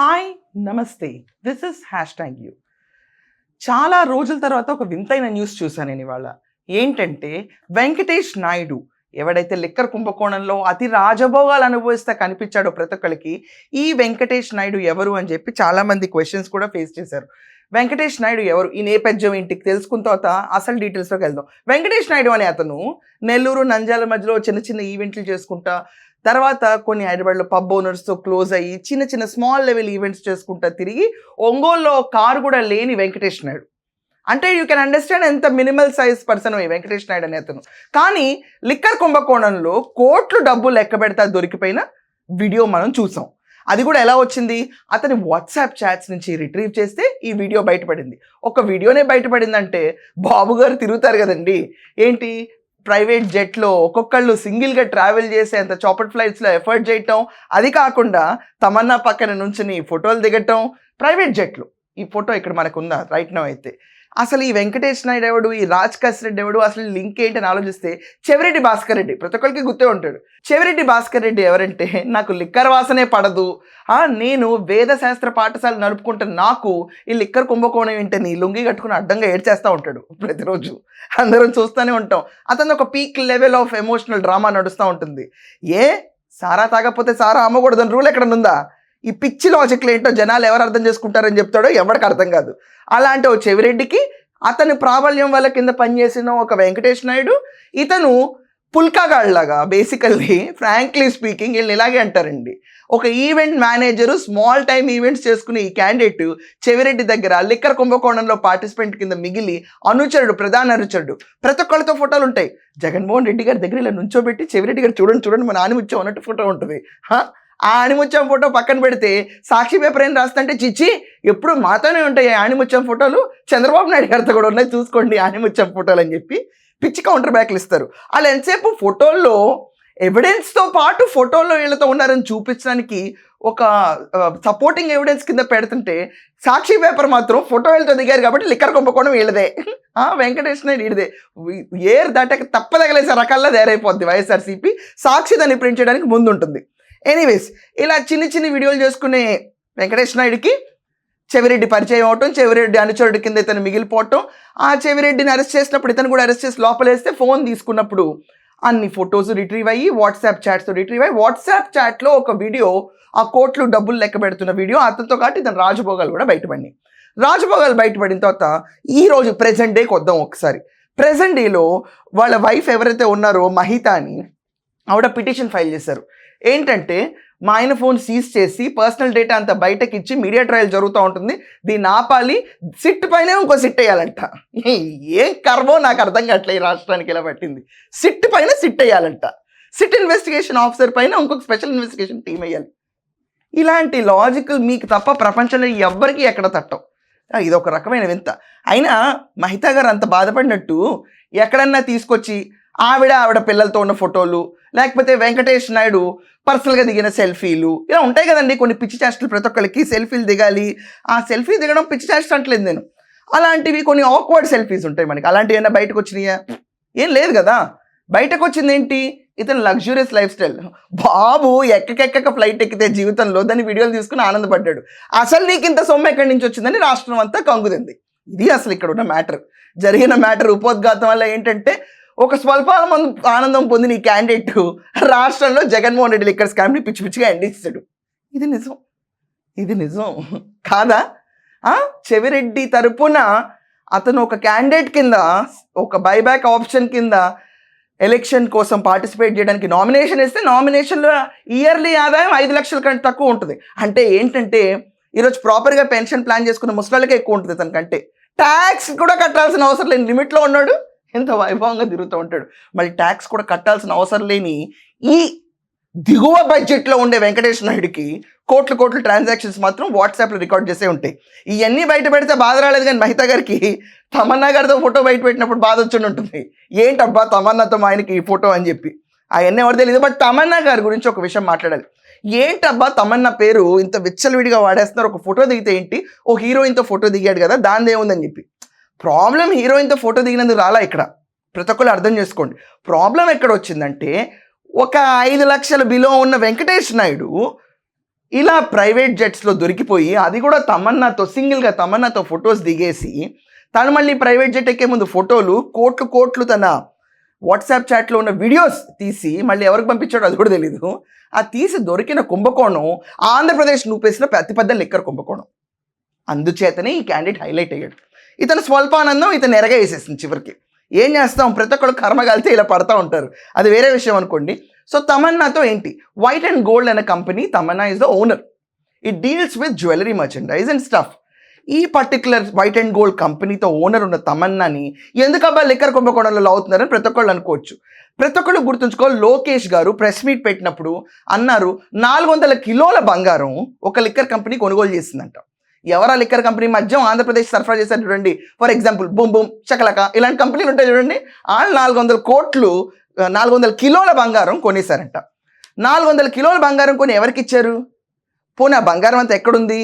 Hi namaste. This is hashtag you చాలా రోజుల తర్వాత ఒక వింతైన న్యూస్ చూశాను నేను ఇవాళ. ఏంటంటే వెంకటేష్ నాయుడు ఎవడైతే లిక్కర్ కుంభకోణంలో అతి రాజభోగాలు అనుభవిస్తే కనిపించాడో ప్రతి ఒక్కరికి ఈ వెంకటేష్ నాయుడు ఎవరు అని చెప్పి చాలా మంది క్వశ్చన్స్ కూడా ఫేస్ చేశారు. వెంకటేష్ నాయుడు ఎవరు? ఈ నేపథ్యం ఇంటికి తెలుసుకున్న తర్వాత అసలు డీటెయిల్స్లోకి వెళ్దాం. వెంకటేష్ నాయుడు అనే అతను నెల్లూరు నంజాల మధ్యలో చిన్న చిన్న ఈవెంట్లు చేసుకుంటా తర్వాత కొన్ని హైదరాబాద్లో పబ్ ఓనర్స్తో క్లోజ్ అయ్యి చిన్న చిన్న స్మాల్ లెవెల్ ఈవెంట్స్ చేసుకుంటా తిరిగి ఒంగోలులో కారు కూడా లేని వెంకటేష్ నాయుడు. అంటే యూ కెన్ అండర్స్టాండ్ ఎంత మినిమల్ సైజ్ పర్సన్ ఈ వెంకటేష్ నాయుడు అనే అతను. కానీ లిక్కర్ కుంభకోణంలో కోట్లు డబ్బు లెక్క పెడతా దొరికిపోయిన వీడియో మనం చూసాం. అది కూడా ఎలా వచ్చింది? అతని వాట్సాప్ చాట్స్ నుంచి రిట్రీవ్ చేస్తే ఈ వీడియో బయటపడింది. ఒక వీడియోనే బయటపడిందంటే బాబు గారు తిరుగుతారు కదండి. ఏంటి? ప్రైవేట్ జెట్లో ఒక్కొక్కళ్ళు సింగిల్గా ట్రావెల్ చేసే అంత చాపట్ ఫ్లైట్స్లో ఎఫర్ట్ చేయటం అది కాకుండా తమన్నా పక్కన నుంచుని ఫోటోలు దిగటం ప్రైవేట్ జెట్లు. ఈ ఫోటో ఇక్కడ మనకు ఉందా రైట్ నౌ అయితే. అసలు ఈ వెంకటేష్ నాయుడు ఎవడు? ఈ రాజ్ రెడ్డి ఎవడు? అసలు లింక్ ఏంటి అని ఆలోచిస్తే చెవిరెడ్డి భాస్కర్ రెడ్డి ప్రతి ఒక్కరికి గుర్తే ఉంటాడు. చెవిరెడ్డి భాస్కర్ రెడ్డి ఎవరంటే నాకు లిక్కర్ వాసనే పడదు. నేను వేదశాస్త్ర పాఠశాల నడుపుకుంటున్న నాకు ఈ లిక్కర్ కుంభకోణం ఏంటని లుంగి కట్టుకుని అడ్డంగా ఏడ్చేస్తూ ఉంటాడు ప్రతిరోజు. అందరం చూస్తూనే ఉంటాం. అతను ఒక peak level of emotional drama నడుస్తూ ఉంటుంది. ఏ? సారా తాగకపోతే సారా అమ్మకూడదని రూల్ ఎక్కడ ఉందా? ఈ పిచ్చి లాజిక్లు ఏంటో జనాలు ఎవరు అర్థం చేసుకుంటారని చెప్తాడో ఎవరికి అర్థం కాదు. అలాంటి ఓ చెవిరెడ్డికి అతని ప్రాబల్యం వల్ల కింద పనిచేసిన ఒక వెంకటేష్ నాయుడు ఇతను పుల్కాగాళ్ళలాగా బేసికల్లీ ఫ్రాంక్లీ స్పీకింగ్ వీళ్ళని ఇలాగే అంటారండి. ఒక event manager small time events చేసుకునే ఈ క్యాండిడేట్ చెవిరెడ్డి దగ్గర లిక్కర్ కుంభకోణంలో పార్టిసిపెంట్ కింద మిగిలి అనుచరుడు ప్రధాన అనుచరుడు ప్రతి ఒక్కళ్ళతో ఫోటోలు ఉంటాయి. జగన్మోహన్ రెడ్డి గారి దగ్గర ఇలా నుంచోబెట్టి చెవిరెడ్డి గారు చూడండి చూడండి మా నాని అన్నట్టు ఫోటో ఉంటుంది. హా? ఆ ఆణిముత్యం ఫోటో పక్కన పెడితే సాక్షి పేపర్ ఏం రాస్తుంటే చిచ్చి ఎప్పుడు మాతోనే ఉంటాయి ఈ ఆణిముత్యం ఫోటోలు. చంద్రబాబు నాయుడు గారితో కూడా ఉన్నాయి చూసుకోండి ఆణిముత్యం ఫోటోలు అని చెప్పి పిచ్చి కౌంటర్ బ్యాక్లు ఇస్తారు. వాళ్ళు ఎంతసేపు ఫోటోల్లో ఎవిడెన్స్తో పాటు ఫోటోల్లో వీళ్ళతో ఉన్నారని చూపించడానికి ఒక సపోర్టింగ్ ఎవిడెన్స్ కింద పెడుతుంటే సాక్షి పేపర్ మాత్రం ఫోటో వీళ్ళతో దిగారు కాబట్టి లిక్కర్ కుంభకోణం వీళ్ళదే. ఆ, వెంకటేష్ నాయుడు వీడిదే. ఏర్ దాటాక తప్పదగలేసే రకాల్లో తయారైపోద్ది వైఎస్ఆర్సీపీ. సాక్షి దాన్ని ప్రింట్ చేయడానికి ముందు ఉంటుంది ఎనీవేస్ ఇలా చిన్ని చిన్ని వీడియోలు చేసుకునే వెంకటేష్ నాయుడికి చెవిరెడ్డి పరిచయం అవటం చెవిరెడ్డి అనుచరుడి కింద ఇతను మిగిలిపోవటం ఆ చెవిరెడ్డిని అరెస్ట్ చేసినప్పుడు ఇతను కూడా అరెస్ట్ చేసి లోపలేస్తే ఫోన్ తీసుకున్నప్పుడు అన్ని ఫొటోస్ రిట్రీవ్ అయ్యి వాట్సాప్ చాట్స్ రిట్రీవ్ అయ్యి వాట్సాప్ చాట్లో ఒక వీడియో ఆ కోట్లు డబ్బులు లెక్క పెడుతున్న వీడియో అతనితో కాబట్టి ఇతను రాజభోగాలు కూడా బయటపడినాయి. రాజభోగాలు బయటపడిన తర్వాత ఈ రోజు డేకి వద్దాం ఒకసారి. ప్రెజెంట్ డేలో వాళ్ళ వైఫ్ ఎవరైతే ఉన్నారో మహిత అని ఆవిడ పిటిషన్ ఫైల్ చేశారు. ఏంటంటే మా ఆయన ఫోన్ సీజ్ చేసి పర్సనల్ డేటా అంతా బయటకి ఇచ్చి మీడియా ట్రయల్ జరుగుతూ ఉంటుంది. దీన్ని ఆపాలి. సిట్ పైనే ఇంకో సిట్ వేయాలంట. ఏం కర్మో నాకు అర్థం కావట్లే ఈ రాష్ట్రానికి ఇలా పట్టింది. సిట్ పైన సిట్ వేయాలంట. సిట్ ఇన్వెస్టిగేషన్ ఆఫీసర్ పైన ఇంకొక స్పెషల్ ఇన్వెస్టిగేషన్ టీం వేయాలి. ఇలాంటి లాజికల్ మీకు తప్ప ప్రపంచంలో ఎవ్వరికీ ఎక్కడ తట్టం ఇది ఒక రకమైన వింత. అయినా మహితా గారు అంత బాధపడినట్టు ఎక్కడన్నా తీసుకొచ్చి ఆవిడ ఆవిడ పిల్లలతో ఉన్న ఫోటోలు లేకపోతే వెంకటేష్ నాయుడు పర్సనల్గా దిగిన సెల్ఫీలు ఇలా ఉంటాయి కదండి కొన్ని పిచ్చి చేష్టలు ప్రతి ఒక్కరికి సెల్ఫీలు దిగాలి. ఆ సెల్ఫీ దిగడం పిచ్చి చేష్ట అంటలేదు నేను. అలాంటివి కొన్ని ఆక్వర్డ్ సెల్ఫీస్ ఉంటాయి మనకి. అలాంటివి ఏమైనా బయటకు వచ్చినాయా? ఏం లేదు కదా. బయటకు వచ్చింది ఏంటి? ఇతను లగ్జూరియస్ లైఫ్ స్టైల్ బాబు ఎక్కకెక్కక ఫ్లైట్ ఎక్కితే జీవితంలో దాన్ని వీడియోలు తీసుకుని ఆనందపడ్డాడు. అసలు నీకు ఇంత సొమ్ము ఎక్కడి నుంచి వచ్చిందని రాష్ట్రం అంతా కంగుదింది. ఇది అసలు ఇక్కడ ఉన్న మ్యాటర్ జరిగిన మ్యాటర్ ఉపోద్ఘాతం వల్ల ఏంటంటే ఒక స్వల్పాన ఆనందం పొందిన ఈ క్యాండిడేట్ రాష్ట్రంలో జగన్మోహన్ రెడ్డి లిక్కర్ స్కామ్ని పిచ్చి పిచ్చిగా ఎండిస్తాడు ఇది నిజం. ఇది నిజం. కాదా? చెవిరెడ్డి తరపున అతను ఒక క్యాండిడేట్ కింద ఒక బైబ్యాక్ ఆప్షన్ కింద ఎలక్షన్ కోసం పార్టిసిపేట్ చేయడానికి నామినేషన్ ఇస్తే నామినేషన్లో ఇయర్లీ ఆదాయం ఐదు లక్షల కంటే తక్కువ ఉంటుంది. అంటే ఏంటంటే ఈరోజు ప్రాపర్గా పెన్షన్ ప్లాన్ చేసుకున్న ముసలాళ్ళకే ఎక్కువ ఉంటుంది తనకంటే. ట్యాక్స్ కూడా కట్టాల్సిన అవసరం లేని లిమిట్లో ఉన్నాడు. ఎంత వైభవంగా తిరుగుతూ ఉంటాడు. మళ్ళీ ట్యాక్స్ కూడా కట్టాల్సిన అవసరం లేని ఈ దిగువ బడ్జెట్లో ఉండే వెంకటేష్ నాయుడికి కోట్ల కోట్ల ట్రాన్సాక్షన్స్ మాత్రం వాట్సాప్లో రికార్డ్ చేసే ఉంటాయి. ఇవన్నీ బయట పెడితే బాధ రాలేదు కానీ మహితా గారికి తమన్నా గారితో ఫోటో బయట పెట్టినప్పుడు బాధ వచ్చి ఉంటుంది ఏంటబ్బా తమన్నాతో మా ఆయనకి ఈ ఫోటో అని చెప్పి. అవన్నీ ఎవరు తెలియదు బట్ తమన్నా గారి గురించి ఒక విషయం మాట్లాడాలి. ఏంటబ్బా తమన్నా పేరు ఇంత విచ్చలవిడిగా వాడేస్తున్నారు. ఒక ఫోటో దిగితే ఏంటి? ఓ హీరోయిన్తో ఫోటో దిగాడు కదా దాని ఏముందని చెప్పి. ప్రాబ్లం హీరోయిన్తో ఫోటో దిగినందుకు రాలా ఇక్కడ? ప్రతి ఒక్కరు అర్థం చేసుకోండి. ప్రాబ్లం ఎక్కడ వచ్చిందంటే ఒక ఐదు లక్షల బిలో ఉన్న వెంకటేష్ నాయుడు ఇలా ప్రైవేట్ జెట్స్లో దొరికిపోయి అది కూడా తమన్నాతో సింగిల్గా తమన్నాతో ఫొటోస్ దిగేసి తను మళ్ళీ ప్రైవేట్ జెట్ ఎక్కే ముందు ఫోటోలు కోట్లు కోట్లు తన వాట్సాప్ చాట్లో ఉన్న వీడియోస్ తీసి మళ్ళీ ఎవరికి పంపించాడో అది కూడా తెలీదు. ఆ తీసి దొరికిన కుంభకోణం ఆంధ్రప్రదేశ్ నూపేసిన అతిపెద్ద లిక్కర్ కుంభకోణం. అందుచేతనే ఈ క్యాండిడేట్ హైలైట్ అయ్యాడు. ఇతను స్వల్పానందం ఇతను ఎరగా వేసేసింది చివరికి. ఏం చేస్తాం? ప్రతి ఒక్కరు కర్మ కలితే ఇలా పడతా ఉంటారు. అది వేరే విషయం అనుకోండి. సో తమన్నాతో ఏంటి? వైట్ అండ్ గోల్డ్ అనే company Tamannaah is the owner it deals with jewellery merchandise and stuff ఈ పర్టికులర్ వైట్ అండ్ గోల్డ్ కంపెనీతో ఓనర్ ఉన్న తమన్నాని ఎందుకబ్బా లిక్కర్ కుంభకోణంలో అవుతున్నారని ప్రతి ఒక్కళ్ళు అనుకోవచ్చు. ప్రతి ఒక్కళ్ళు గుర్తుంచుకో లోకేష్ గారు ప్రెస్ మీట్ పెట్టినప్పుడు అన్నారు నాలుగు వందల కిలోల బంగారం ఒక లిక్కర్ కంపెనీ కొనుగోలు చేసిందంట. ఎవరా లిక్కర్ కంపెనీ మద్యం ఆంధ్రప్రదేశ్ సరఫరా చేశారు చూడండి. ఫర్ ఎగ్జాంపుల్ బుమ్ బుమ్ చకలక ఇలాంటి కంపెనీలు ఉంటాయి చూడండి. వాళ్ళు నాలుగు వందల కోట్లు నాలుగు వందల కిలోల బంగారం కొనేశారంట. నాలుగు వందల కిలోల బంగారం కొని ఎవరికి ఇచ్చారు? పోనీ ఆ బంగారం అంతా ఎక్కడుంది?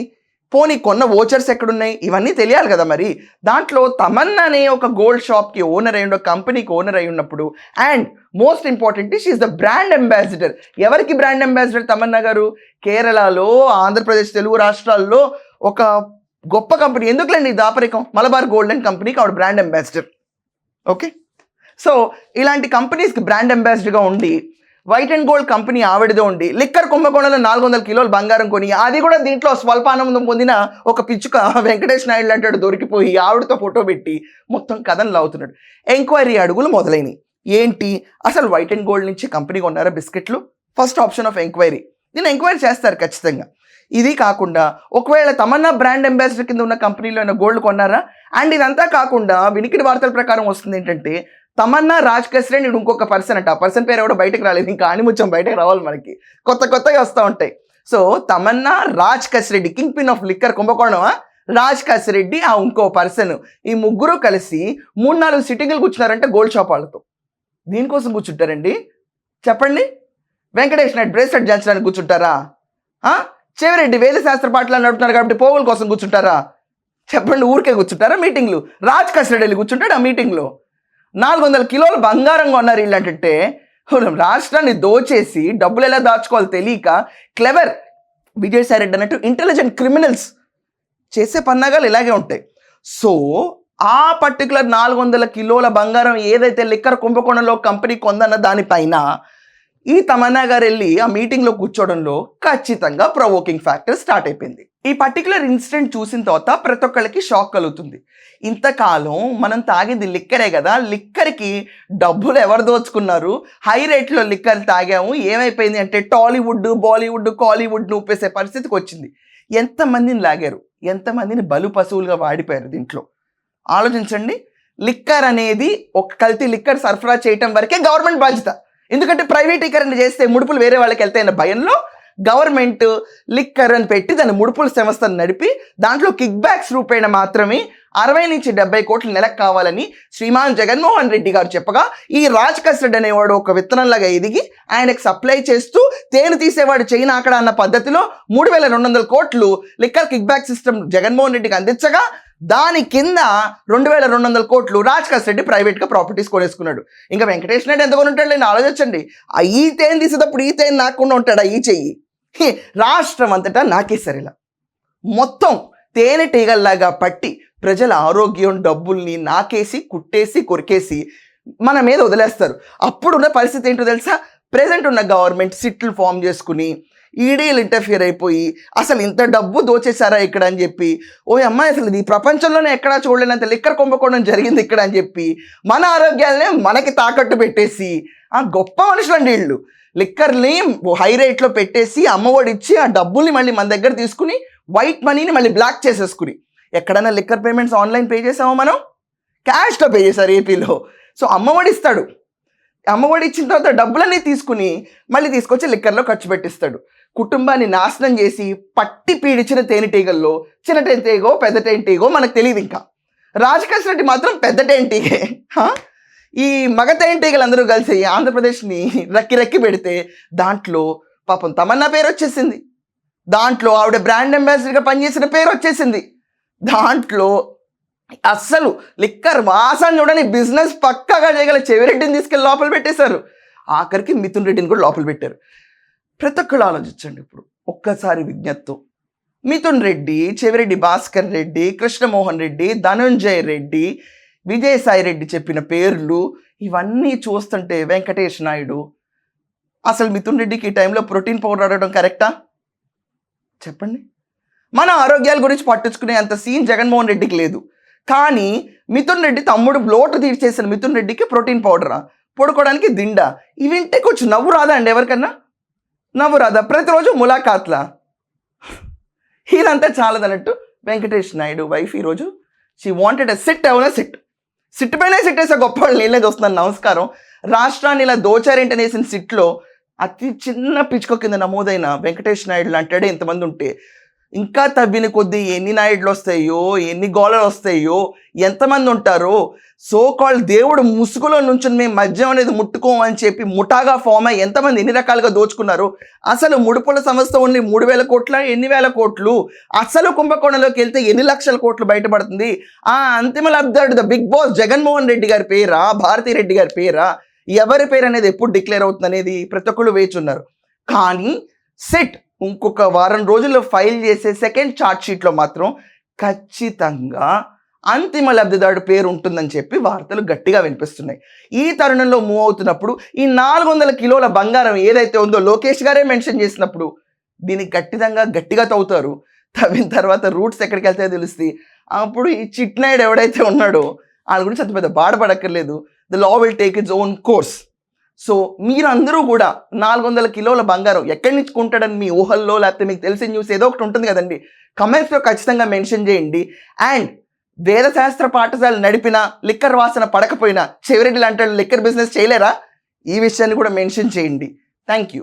పోనీ కొన్న ఓచర్స్ ఎక్కడున్నాయి? ఇవన్నీ తెలియాలి కదా మరి. దాంట్లో తమన్నా అనే ఒక గోల్డ్ షాప్కి ఓనర్ అయి కంపెనీకి ఓనర్ అయి ఉన్నప్పుడు and most important she is the brand ambassador ఎవరికి బ్రాండ్ అంబాసిడర్ తమన్నా గారు? కేరళలో ఆంధ్రప్రదేశ్ తెలుగు రాష్ట్రాల్లో ఒక గొప్ప కంపెనీ. ఎందుకులేండి ఈ దాపరికం మలబార్ గోల్డ్ అండ్ కంపెనీకి ఆవిడ బ్రాండ్ అంబాసిడర్. ఓకే? సో ఇలాంటి కంపెనీస్కి బ్రాండ్ అంబాసిడర్గా ఉండి వైట్ అండ్ గోల్డ్ కంపెనీ ఆవిడదో ఉండి లిక్కర్ కుంభకోణంలో నాలుగు వందల కిలోలు బంగారం కొని అది కూడా దీంట్లో స్వల్పానందం పొందిన ఒక పిచ్చుక వెంకటేష్ నాయుడు లాంటి దొరికిపోయి ఆవిడతో ఫోటో పెట్టి మొత్తం కథను లాగుతున్నాడు. ఎంక్వైరీ అడుగులు మొదలైనవి ఏంటి? అసలు వైట్ అండ్ గోల్డ్ నుంచి కంపెనీ కొన్నారా బిస్కెట్లు? First option of enquiry. దీన్ని ఎంక్వైరీ చేస్తారు ఖచ్చితంగా. ఇది కాకుండా ఒకవేళ తమన్నా బ్రాండ్ అంబాసిడర్ కింద ఉన్న కంపెనీలో అయినా గోల్డ్ కొన్నారా? అండ్ ఇదంతా కాకుండా వినికిడి వార్తల ప్రకారం వస్తుంది ఏంటంటే తమన్నా రాజ్ కస్రెన్ ఇడు ఇంకొక పర్సన్ అంట. ఆ పర్సన్ పేరు ఎవడో బయటకు రాలేదు. ఇంకా ఆనిముత్యం బయటకు రావాలి మనకి. కొత్త కొత్తగా వస్తూ ఉంటాయి. So Tamannaah Raj Kasireddy kingpin of liquor కుంభకోణమా Raj Kasireddy ఆ ఇంకో పర్సన్ ఈ ముగ్గురు కలిసి మూడు నాలుగు సిట్టింగ్లు కూర్చున్నారంటే గోల్డ్ షాప్ వాళ్ళతో. దీనికోసం కూర్చుంటారండి? చెప్పండి. వెంకటేష్ నాయుడు బ్రేస్లెట్ జంచడానికి కూర్చుంటారా? చెవిరెడ్డి వేద శాస్త్ర పాటలు నడుపుతున్నారు కాబట్టి పోగుల కోసం కూర్చుంటారా? చెప్పండి ఊరికే కూర్చుంటారా మీటింగ్లు? రాజ్ కసిరెడ్డి వెళ్ళి కూర్చుంటాడు ఆ మీటింగ్లో. నాలుగు వందల కిలోలు బంగారంగా ఉన్నారు వీళ్ళంటే. రాష్ట్రాన్ని దోచేసి డబ్బులు ఎలా దాచుకోవాలో తెలియక క్లెవర్ విజయసాయి రెడ్డి అన్నట్టు ఇంటెలిజెంట్ క్రిమినల్స్ చేసే పన్నాగాలు ఇలాగే ఉంటాయి. సో ఆ పర్టికులర్ నాలుగు వందల కిలోల బంగారం ఏదైతే లిక్కర్ కుంభకోణంలో కంపెనీ కొందన్న దానిపైన ఈ తమన్నా గారు వెళ్ళి ఆ మీటింగ్లో కూర్చోవడంలో ఖచ్చితంగా ప్రొవోకింగ్ ఫ్యాక్టర్ స్టార్ట్ అయిపోయింది. ఈ పర్టికులర్ ఇన్సిడెంట్ చూసిన తర్వాత ప్రతి ఒక్కళ్ళకి షాక్ కలుగుతుంది. ఇంతకాలం మనం తాగింది లిక్కరే కదా లిక్కర్కి డబ్బులు ఎవరు దోచుకున్నారు? హై రేట్లో లిక్కర్ తాగాము ఏమైపోయింది అంటే టాలీవుడ్ బాలీవుడ్ కాలీవుడ్ ఉప్పేసే పరిస్థితికి వచ్చింది. ఎంతమందిని లాగారు? ఎంతమందిని బలు పశువులుగా వాడిపోయారు దీంట్లో? ఆలోచించండి. లిక్కర్ అనేది ఒక కల్తీ లిక్కర్ సరఫరా చేయటం వరకే గవర్నమెంట్ బాధ్యత. ఎందుకంటే ప్రైవేటీకరణ చేస్తే ముడుపులు వేరే వాళ్ళకి వెళ్తాయన్న భయంలో గవర్నమెంట్ లిక్కర్ అని పెట్టి దాని ముడుపుల సంస్థను నడిపి దాంట్లో కిక్ బ్యాక్స్ రూపేణ మాత్రమే అరవై నుంచి డెబ్బై కోట్ల నెలకు కావాలని శ్రీమాన్ జగన్మోహన్ రెడ్డి గారు చెప్పగా ఈ రాజ్ కస్టడ్ అనేవాడు ఒక విత్తనంలాగా ఎదిగి ఆయనకు సప్లై చేస్తూ తేనె తీసేవాడు చైనా అక్కడ అన్న పద్ధతిలో మూడు వేల రెండు వందల కోట్లు liquor kick back system Jaganmohan రెడ్డికి అందించగా దాని కింద రెండు వేల రెండు వందల కోట్లు రాజ్ రెడ్డి ప్రైవేట్గా ప్రాపర్టీస్ కొనేసుకున్నాడు. ఇంకా వెంకటేష్ నాయుడు ఎంత కొనుంటాడు నేను ఆలోచించండి. ఆ ఈ తేనె తీసేటప్పుడు ఈ తేను నాకుండా ఉంటాడు ఆ ఈ చెయ్యి? హే, రాష్ట్రం అంతటా నాకే ఇలా మొత్తం తేనెటీగల్లాగా పట్టి ప్రజల ఆరోగ్యం డబ్బుల్ని నాకేసి కుట్టేసి కొరికేసి మన మీద వదిలేస్తారు. అప్పుడున్న పరిస్థితి ఏంటో తెలుసా? ప్రజెంట్ ఉన్న గవర్నమెంట్ సిట్లు ఫామ్ చేసుకుని ఈడీలు ఇంటర్ఫియర్ అయిపోయి అసలు ఇంత డబ్బు దోచేశారా ఇక్కడ అని చెప్పి ఓ అమ్మాయి అసలు ఈ ప్రపంచంలోనే ఎక్కడా చూడలేనంత లిక్కర్ కుంభకోణం జరిగింది ఇక్కడ అని చెప్పి మన ఆరోగ్యాలనే మనకి తాకట్టు పెట్టేసి ఆ గొప్ప మనుషులండి వీళ్ళు. లిక్కర్ని హై రేట్లో పెట్టేసి అమ్మఒడి ఇచ్చి ఆ డబ్బుల్ని మళ్ళీ మన దగ్గర తీసుకుని వైట్ మనీని మళ్ళీ బ్లాక్ చేసేసుకుని. ఎక్కడైనా లిక్కర్ పేమెంట్స్ ఆన్లైన్ పే చేసామో మనం? క్యాష్లో పే చేశారు ఏపీలో సో అమ్మఒడి ఇస్తాడు. అమ్మఒడి ఇచ్చిన తర్వాత డబ్బులన్నీ తీసుకుని మళ్ళీ తీసుకొచ్చి లిక్కర్లో ఖర్చు పెట్టిస్తాడు. కుటుంబాన్ని నాశనం చేసి పట్టి పీడించిన తేనెటీగల్లో చిన్న తేనెటీగో పెద్ద తేనెటీగో మనకు తెలియదు ఇంకా. రాజకేశ్ రెడ్డి మాత్రం పెద్ద తేనెటీగే ఈ మగ తేనెటీగలు అందరూ కలిసి ఆంధ్రప్రదేశ్ని రక్కి రక్కి పెడితే దాంట్లో పాపం తమన్నా పేరు వచ్చేసింది. దాంట్లో ఆవిడ బ్రాండ్ అంబాసిడర్గా పనిచేసిన పేరు వచ్చేసింది. దాంట్లో అస్సలు లిక్కర్ వాసన చూడని బిజినెస్ పక్కాగా చేయగల చెవిరెడ్డిని తీసుకెళ్ళి లోపల పెట్టేశారు. ఆఖరికి మిథున్ రెడ్డిని కూడా లోపల పెట్టారు. ప్రతి ఒక్కళ్ళు ఆలోచించండి ఇప్పుడు. ఒక్కసారి విజ్ఞప్తు మిథున్ రెడ్డి చెవిరెడ్డి భాస్కర్ రెడ్డి కృష్ణమోహన్ రెడ్డి ధనుంజయ్ రెడ్డి విజయసాయి రెడ్డి చెప్పిన పేర్లు ఇవన్నీ చూస్తుంటే వెంకటేష్ నాయుడు. అసలు మిథున్ రెడ్డికి ఈ టైంలో ప్రోటీన్ పౌడర్ అడగడం కరెక్టా? చెప్పండి. మన ఆరోగ్యాల గురించి పట్టించుకునే అంత సీన్ జగన్మోహన్ రెడ్డికి లేదు. కానీ మిథున్ రెడ్డి తమ్ముడు లోటు తీర్చేసిన మిథున్ రెడ్డికి ప్రోటీన్ పౌడరా? పడుకోవడానికి దిండా? ఇవి కొంచెం నవ్వు రాదా అండి ఎవరికన్నా? నవ్వురాదా? ప్రతిరోజు ములాఖాత్లా? ఇదంతా చాలదన్నట్టు వెంకటేష్ నాయుడు వైఫ్ ఈరోజు షీ వాంటెడ్ అ సిట్ అవునా సిట్ సిట్ పైన సిట్ వేసే గొప్ప వాళ్ళు నేనే చూస్తున్నాను నమస్కారం. రాష్ట్రాన్ని ఇలా దోచారేంటని వేసిన సిట్లో అతి చిన్న పిచ్చుక కింద నమోదైన వెంకటేష్ నాయుడు అంటాడే ఇంతమంది ఉంటే ఇంకా తవ్విన కొద్దీ ఎన్ని నాయుడులు వస్తాయో ఎన్ని గోళలు వస్తాయో ఎంతమంది ఉంటారో సో కాల్ దేవుడు ముసుగులో నుంచి మేము మద్యం అనేది ముట్టుకోం అని చెప్పి ముఠాగా ఫామ్ అయ్యి ఎంతమంది ఎన్ని రకాలుగా దోచుకున్నారు అసలు ముడుపుల సంస్థ ఓన్లీ మూడు వేల కోట్ల ఎన్ని వేల కోట్లు అసలు కుంభకోణంలోకి వెళ్తే ఎన్ని లక్షల కోట్లు బయటపడుతుంది? ఆ అంతిమ లబ్ధాడు the big boss Jaganmohan Reddy గారి పేరా భారతీ రెడ్డి గారి పేరా? ఎవరి పేరు అనేది ఎప్పుడు డిక్లేర్ అవుతుంది అనేది ప్రతి ఒక్కళ్ళు వేచున్నారు కానీ సెట్ ఇంకొక వారం రోజుల్లో ఫైల్ చేసే సెకండ్ చార్ట్ షీట్లో మాత్రం ఖచ్చితంగా అంతిమ లబ్ధిదారుడు పేరు ఉంటుందని చెప్పి వార్తలు గట్టిగా వినిపిస్తున్నాయి. ఈ తరుణంలో మూవ్ అవుతున్నప్పుడు ఈ నాలుగు వందల కిలోల బంగారం ఏదైతే ఉందో లోకేష్ గారే మెన్షన్ చేసినప్పుడు దీనికి గట్టిదంగా గట్టిగా తవ్వుతారు. తవ్విన తర్వాత రూట్స్ ఎక్కడికి వెళ్తాయో తెలుస్తాయి అప్పుడు ఈ చిట్నాయుడు ఎవడైతే ఉన్నాడో వాళ్ళ గురించి అంత పెద్ద బాధపడక్కర్లేదు. The law will take its own course so మీరందరూ కూడా నాలుగు వందల కిలోల బంగారం ఎక్కడి నుంచి కొంటాడని మీ ఊహల్లో లేకపోతే మీకు తెలిసిన న్యూస్ ఏదో ఒకటి ఉంటుంది కదండి. కమెంట్స్లో ఖచ్చితంగా మెన్షన్ చేయండి. అండ్ వేదశాస్త్ర పాఠశాల నడిపిన లిక్కర్ వాసన పడకపోయినా చెవిరెడ్డి లాంటి లిక్కర్ బిజినెస్ చేయలేరా? ఈ విషయాన్ని కూడా మెన్షన్ చేయండి. Thank you